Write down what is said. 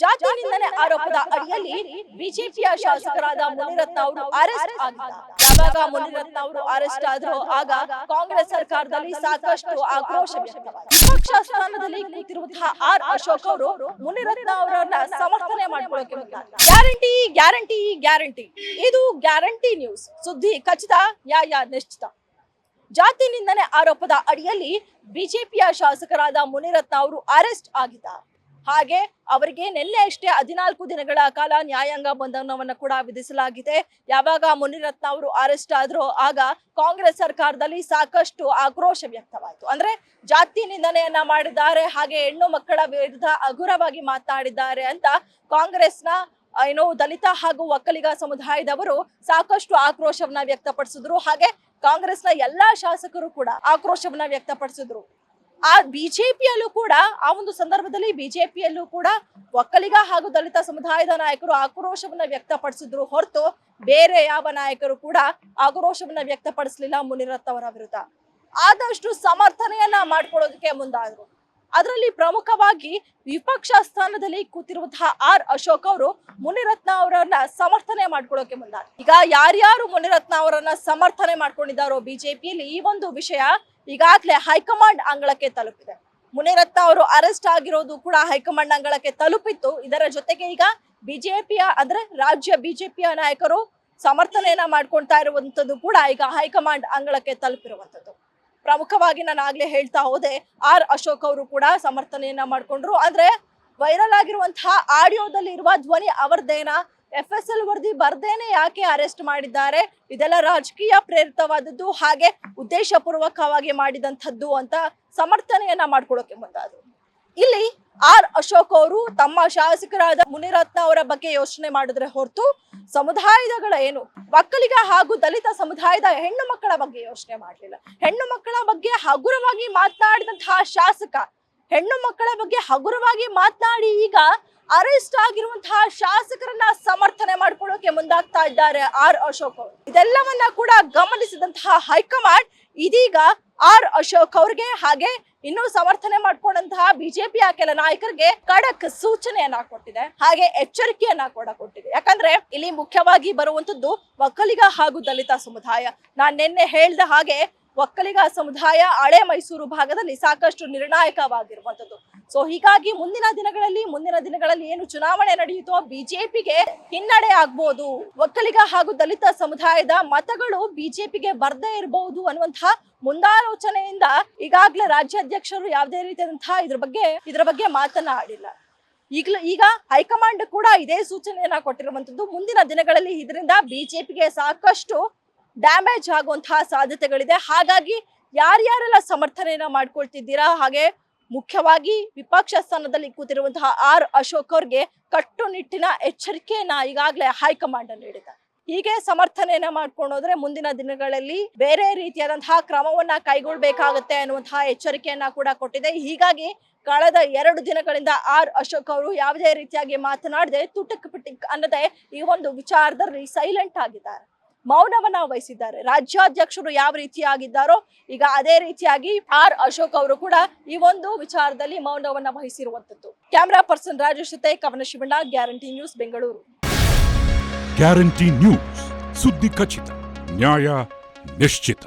ಜಾತಿ ನಿಂದನೆ ಆರೋಪದ ಅಡಿಯಲ್ಲಿ ಬಿಜೆಪಿಯ ಶಾಸಕರಾದ ಮುನಿರತ್ನ ಅವರು ಅರೆಸ್ಟ್ ಆಗಿದ್ದಾರೆ. ಯಾವಾಗ ಮುನಿರತ್ನ ಅವರು ಅರೆಸ್ಟ್ ಆದ್ರು ಆಗ ಕಾಂಗ್ರೆಸ್ ಸರ್ಕಾರದಲ್ಲಿ ಸಾಕಷ್ಟು ಆಕ್ರೋಶ ವಿಪಕ್ಷ ಸ್ಥಾನದಲ್ಲಿ ಕೂತಿರುವಂತಹ ಆರ್ ಅಶೋಕ್ ಅವರು ಮುನಿರತ್ನ ಅವರನ್ನ ಸಮರ್ಥನೆ ಮಾಡ್ಕೊಳ್ಳೋಕೆ ಗ್ಯಾರಂಟಿ ಗ್ಯಾರಂಟಿ ಗ್ಯಾರಂಟಿ ಇದು ಗ್ಯಾರಂಟಿ ನ್ಯೂಸ್ ಸುದ್ದಿ ಖಚಿತ ಯಾ ನಿಶ್ಚಿತ. ಜಾತಿ ನಿಂದನೆ ಆರೋಪದ ಅಡಿಯಲ್ಲಿ ಬಿಜೆಪಿಯ ಶಾಸಕರಾದ ಮುನಿರತ್ನ ಅವರು ಅರೆಸ್ಟ್ ಆಗಿದ್ದಾರೆ. ಹಾಗೆ ಅವರಿಗೆ ನಿನ್ನೆ ಅಷ್ಟೇ ಹದಿನಾಲ್ಕು ದಿನಗಳ ಕಾಲ ನ್ಯಾಯಾಂಗ ಬಂಧನವನ್ನು ಕೂಡ ವಿಧಿಸಲಾಗಿದೆ. ಯಾವಾಗ ಮುನಿರತ್ನ ಅವರು ಅರೆಸ್ಟ್ ಆದ್ರೋ ಆಗ ಕಾಂಗ್ರೆಸ್ ಸರ್ಕಾರದಲ್ಲಿ ಸಾಕಷ್ಟು ಆಕ್ರೋಶ ವ್ಯಕ್ತವಾಯಿತು. ಅಂದ್ರೆ ಜಾತಿ ನಿಂದನೆಯನ್ನ ಮಾಡಿದ್ದಾರೆ, ಹಾಗೆ ಹೆಣ್ಣು ಮಕ್ಕಳ ವಿರುದ್ಧ ಹಗುರವಾಗಿ ಮಾತನಾಡಿದ್ದಾರೆ ಅಂತ ಕಾಂಗ್ರೆಸ್ನ ಏನು ದಲಿತ ಹಾಗೂ ಒಕ್ಕಲಿಗ ಸಮುದಾಯದವರು ಸಾಕಷ್ಟು ಆಕ್ರೋಶವನ್ನ ವ್ಯಕ್ತಪಡಿಸಿದ್ರು. ಹಾಗೆ ಕಾಂಗ್ರೆಸ್ನ ಎಲ್ಲಾ ಶಾಸಕರು ಕೂಡ ಆಕ್ರೋಶವನ್ನ ವ್ಯಕ್ತಪಡಿಸಿದ್ರು. ಆ ಬಿಜೆಪಿಯಲ್ಲೂ ಕೂಡ, ಆ ಒಂದು ಸಂದರ್ಭದಲ್ಲಿ ಬಿಜೆಪಿಯಲ್ಲೂ ಕೂಡ ಒಕ್ಕಲಿಗ ಹಾಗೂ ದಲಿತ ಸಮುದಾಯದ ನಾಯಕರು ಆಕ್ರೋಶವನ್ನ ವ್ಯಕ್ತಪಡಿಸಿದ್ರು ಹೊರತು ಬೇರೆ ಯಾವ ನಾಯಕರು ಕೂಡ ಆಕ್ರೋಶವನ್ನ ವ್ಯಕ್ತಪಡಿಸಲಿಲ್ಲ ಮುನಿರತ್ನ ಅವರ ವಿರುದ್ಧ. ಆದಷ್ಟು ಸಮರ್ಥನೆಯನ್ನ ಮಾಡ್ಕೊಳ್ಳೋದಕ್ಕೆ ಮುಂದಾದ್ರು. ಅದರಲ್ಲಿ ಪ್ರಮುಖವಾಗಿ ವಿಪಕ್ಷ ಸ್ಥಾನದಲ್ಲಿ ಕೂತಿರುವಂತಹ ಆರ್ ಅಶೋಕ್ ಅವರು ಮುನಿರತ್ನ ಅವರನ್ನ ಸಮರ್ಥನೆ ಮಾಡ್ಕೊಳ್ಳೋಕೆ ಮುಂದಾದ್ರು. ಈಗ ಯಾರ್ಯಾರು ಮುನಿರತ್ನ ಅವರನ್ನ ಸಮರ್ಥನೆ ಮಾಡ್ಕೊಂಡಿದ್ದಾರೋ ಬಿಜೆಪಿಯಲ್ಲಿ ಈ ಒಂದು ವಿಷಯ ಈಗಾಗಲೇ ಹೈಕಮಾಂಡ್ ಅಂಗಳಕ್ಕೆ ತಲುಪಿದೆ. ಮುನಿರತ್ನ ಅವರು ಅರೆಸ್ಟ್ ಆಗಿರೋದು ಕೂಡ ಹೈಕಮಾಂಡ್ ಅಂಗಳಕ್ಕೆ ತಲುಪಿತ್ತು. ಇದರ ಜೊತೆಗೆ ಈಗ ಬಿಜೆಪಿಯ ಅಂದ್ರೆ ರಾಜ್ಯ ಬಿಜೆಪಿಯ ನಾಯಕರು ಸಮರ್ಥನೆಯನ್ನ ಮಾಡ್ಕೊಳ್ತಾ ಇರುವಂತದ್ದು ಕೂಡ ಈಗ ಹೈಕಮಾಂಡ್ ಅಂಗಳಕ್ಕೆ ತಲುಪಿರುವಂತದ್ದು ಪ್ರಮುಖವಾಗಿ ನಾನು ಆಗ್ಲೇ ಹೇಳ್ತಾ ಹೋದೆ, ಆರ್ ಅಶೋಕ್ ಅವರು ಕೂಡ ಸಮರ್ಥನೆಯನ್ನ ಮಾಡ್ಕೊಂಡ್ರು. ಅಂದ್ರೆ ವೈರಲ್ ಆಗಿರುವಂತಹ ಆಡಿಯೋದಲ್ಲಿ ಇರುವ ಧ್ವನಿ ಅವರದೇನಾ? ಎಫ್ ಎಸ್ ಎಲ್ ವರದಿ ಬರ್ದೇನೆ ಯಾಕೆ ಅರೆಸ್ಟ್ ಮಾಡಿದ್ದಾರೆ? ಇದೆಲ್ಲ ರಾಜಕೀಯ ಪ್ರೇರಿತವಾದದ್ದು, ಹಾಗೆ ಉದ್ದೇಶಪೂರ್ವಕವಾಗಿ ಮಾಡಿದಂಥದ್ದು ಅಂತ ಸಮರ್ಥನೆಯನ್ನ ಮಾಡ್ಕೊಡೋಕೆ ಮುಂದಾದ್ರು. ಇಲ್ಲಿ ಆರ್ ಅಶೋಕ್ ಅವರು ತಮ್ಮ ಶಾಸಕರಾದ ಮುನಿರತ್ನ ಅವರ ಬಗ್ಗೆ ಯೋಚನೆ ಮಾಡಿದ್ರೆ ಹೊರತು ಸಮುದಾಯದಗಳ ಏನು? ಮಕ್ಕಳಿಗ ಹಾಗೂ ದಲಿತ ಸಮುದಾಯದ ಹೆಣ್ಣು ಮಕ್ಕಳ ಬಗ್ಗೆ ಯೋಚನೆ ಮಾಡಲಿಲ್ಲ. ಹೆಣ್ಣು ಮಕ್ಕಳ ಬಗ್ಗೆ ಹಗುರವಾಗಿ ಮಾತನಾಡಿದಂತಹ ಶಾಸಕ, ಹೆಣ್ಣು ಮಕ್ಕಳ ಬಗ್ಗೆ ಹಗುರವಾಗಿ ಮಾತನಾಡಿ ಈಗ ಅರೆಸ್ಟ್ ಆಗಿರುವಂತಹ ಶಾಸಕರನ್ನ ಸಮರ್ಥನೆ ಮಾಡ್ಕೊಳ್ಳೋಕೆ ಮುಂದಾಗ್ತಾ ಇದ್ದಾರೆ ಆರ್ ಅಶೋಕ್ ಅವರು. ಇದೆಲ್ಲವನ್ನ ಕೂಡ ಗಮನಿಸಿದಂತಹ ಹೈಕಮಾಂಡ್ ಇದೀಗ ಆರ್ ಅಶೋಕ್ ಅವ್ರಿಗೆ ಹಾಗೆ ಇನ್ನು ಸಮರ್ಥನೆ ಮಾಡ್ಕೊಂಡಂತಹ ಬಿಜೆಪಿಯ ಕೆಲ ನಾಯಕರಿಗೆ ಖಡಕ್ ಸೂಚನೆಯನ್ನ ಕೊಟ್ಟಿದೆ, ಹಾಗೆ ಎಚ್ಚರಿಕೆಯನ್ನ ಕೂಡ ಕೊಟ್ಟಿದೆ. ಯಾಕಂದ್ರೆ ಇಲ್ಲಿ ಮುಖ್ಯವಾಗಿ ಬರುವಂತದ್ದು ಒಕ್ಕಲಿಗ ಹಾಗೂ ದಲಿತ ಸಮುದಾಯ. ನಾನ್ ನಿನ್ನೆ ಹೇಳ್ದ ಹಾಗೆ ಒಕ್ಕಲಿಗ ಸಮುದಾಯ ಹಳೆ ಮೈಸೂರು ಭಾಗದಲ್ಲಿ ಸಾಕಷ್ಟು ನಿರ್ಣಾಯಕವಾಗಿರುವಂತದ್ದು ಸೊ ಹೀಗಾಗಿ ಮುಂದಿನ ದಿನಗಳಲ್ಲಿ ಮುಂದಿನ ದಿನಗಳಲ್ಲಿ ಏನು ಚುನಾವಣೆ ನಡೆಯುತ್ತೋ, ಬಿಜೆಪಿಗೆ ಹಿನ್ನಡೆ ಆಗ್ಬೋದು. ಒಕ್ಕಲಿಗ ಹಾಗೂ ದಲಿತ ಸಮುದಾಯದ ಮತಗಳು ಬಿಜೆಪಿಗೆ ಬರ್ದೇ ಇರಬಹುದು ಅನ್ನುವಂತಹ ಮುಂದಾಲೋಚನೆಯಿಂದ ಈಗಾಗಲೇ ರಾಜ್ಯಾಧ್ಯಕ್ಷರು ಯಾವುದೇ ರೀತಿಯಾದಂತಹ ಇದ್ರ ಬಗ್ಗೆ ಇದ್ರ ಬಗ್ಗೆ ಮಾತನಾಡಿಲ್ಲ ಈಗಲೂ, ಈಗ ಹೈಕಮಾಂಡ್ ಕೂಡ ಇದೇ ಸೂಚನೆಯನ್ನ ಕೊಟ್ಟಿರುವಂತದ್ದು ಮುಂದಿನ ದಿನಗಳಲ್ಲಿ ಇದರಿಂದ ಬಿಜೆಪಿಗೆ ಸಾಕಷ್ಟು ಡ್ಯಾಮೇಜ್ ಆಗುವಂತಹ ಸಾಧ್ಯತೆಗಳಿದೆ. ಹಾಗಾಗಿ ಯಾರ್ಯಾರೆಲ್ಲ ಸಮರ್ಥನೆಯನ್ನ ಮಾಡ್ಕೊಳ್ತಿದ್ದೀರಾ? ಹಾಗೆ ಮುಖ್ಯವಾಗಿ ವಿಪಕ್ಷ ಸ್ಥಾನದಲ್ಲಿ ಕೂತಿರುವಂತಹ ಆರ್ ಅಶೋಕ್ ಅವ್ರಿಗೆ ಕಟ್ಟುನಿಟ್ಟಿನ ಎಚ್ಚರಿಕೆಯನ್ನ ಈಗಾಗಲೇ ಹೈಕಮಾಂಡ್ ನೀಡಿದೆ. ಹೀಗೆ ಸಮರ್ಥನೆಯನ್ನ ಮಾಡ್ಕೊಂಡು ಹೋದ್ರೆ ಮುಂದಿನ ದಿನಗಳಲ್ಲಿ ಬೇರೆ ರೀತಿಯಾದಂತಹ ಕ್ರಮವನ್ನ ಕೈಗೊಳ್ಬೇಕಾಗತ್ತೆ ಅನ್ನುವಂತಹ ಎಚ್ಚರಿಕೆಯನ್ನ ಕೂಡ ಕೊಟ್ಟಿದೆ. ಹೀಗಾಗಿ ಕಳೆದ ಎರಡು ದಿನಗಳಿಂದ ಆರ್ ಅಶೋಕ್ ಅವರು ಯಾವುದೇ ರೀತಿಯಾಗಿ ಮಾತನಾಡದೆ ತುಟಕ್ ಪಿಟಿಕ್ ಅನ್ನದೆ ಈ ಒಂದು ವಿಚಾರದಲ್ಲಿ ಸೈಲೆಂಟ್ ಆಗಿದ್ದಾರೆ. ಮೌನವನ್ನ ವಹಿಸಿದ್ದಾರೆ. ರಾಜ್ಯಾಧ್ಯಕ್ಷರು ಯಾವ ರೀತಿಯಾಗಿದ್ದಾರೋ ಈಗ ಅದೇ ರೀತಿಯಾಗಿ ಆರ್ ಅಶೋಕ್ ಅವರು ಕೂಡ ಈ ಒಂದು ವಿಚಾರದಲ್ಲಿ ಮೌನವನ್ನ ವಹಿಸಿರುವಂತದ್ದು ಕ್ಯಾಮರಾ ಪರ್ಸನ್ ರಾಜೇಶ್ ಜೊತೆ Kavana Shivanna, guarantee news, Bengaluru. Guarantee news, ಸುದ್ದಿ ಖಚಿತ, ನ್ಯಾಯ ನಿಶ್ಚಿತ.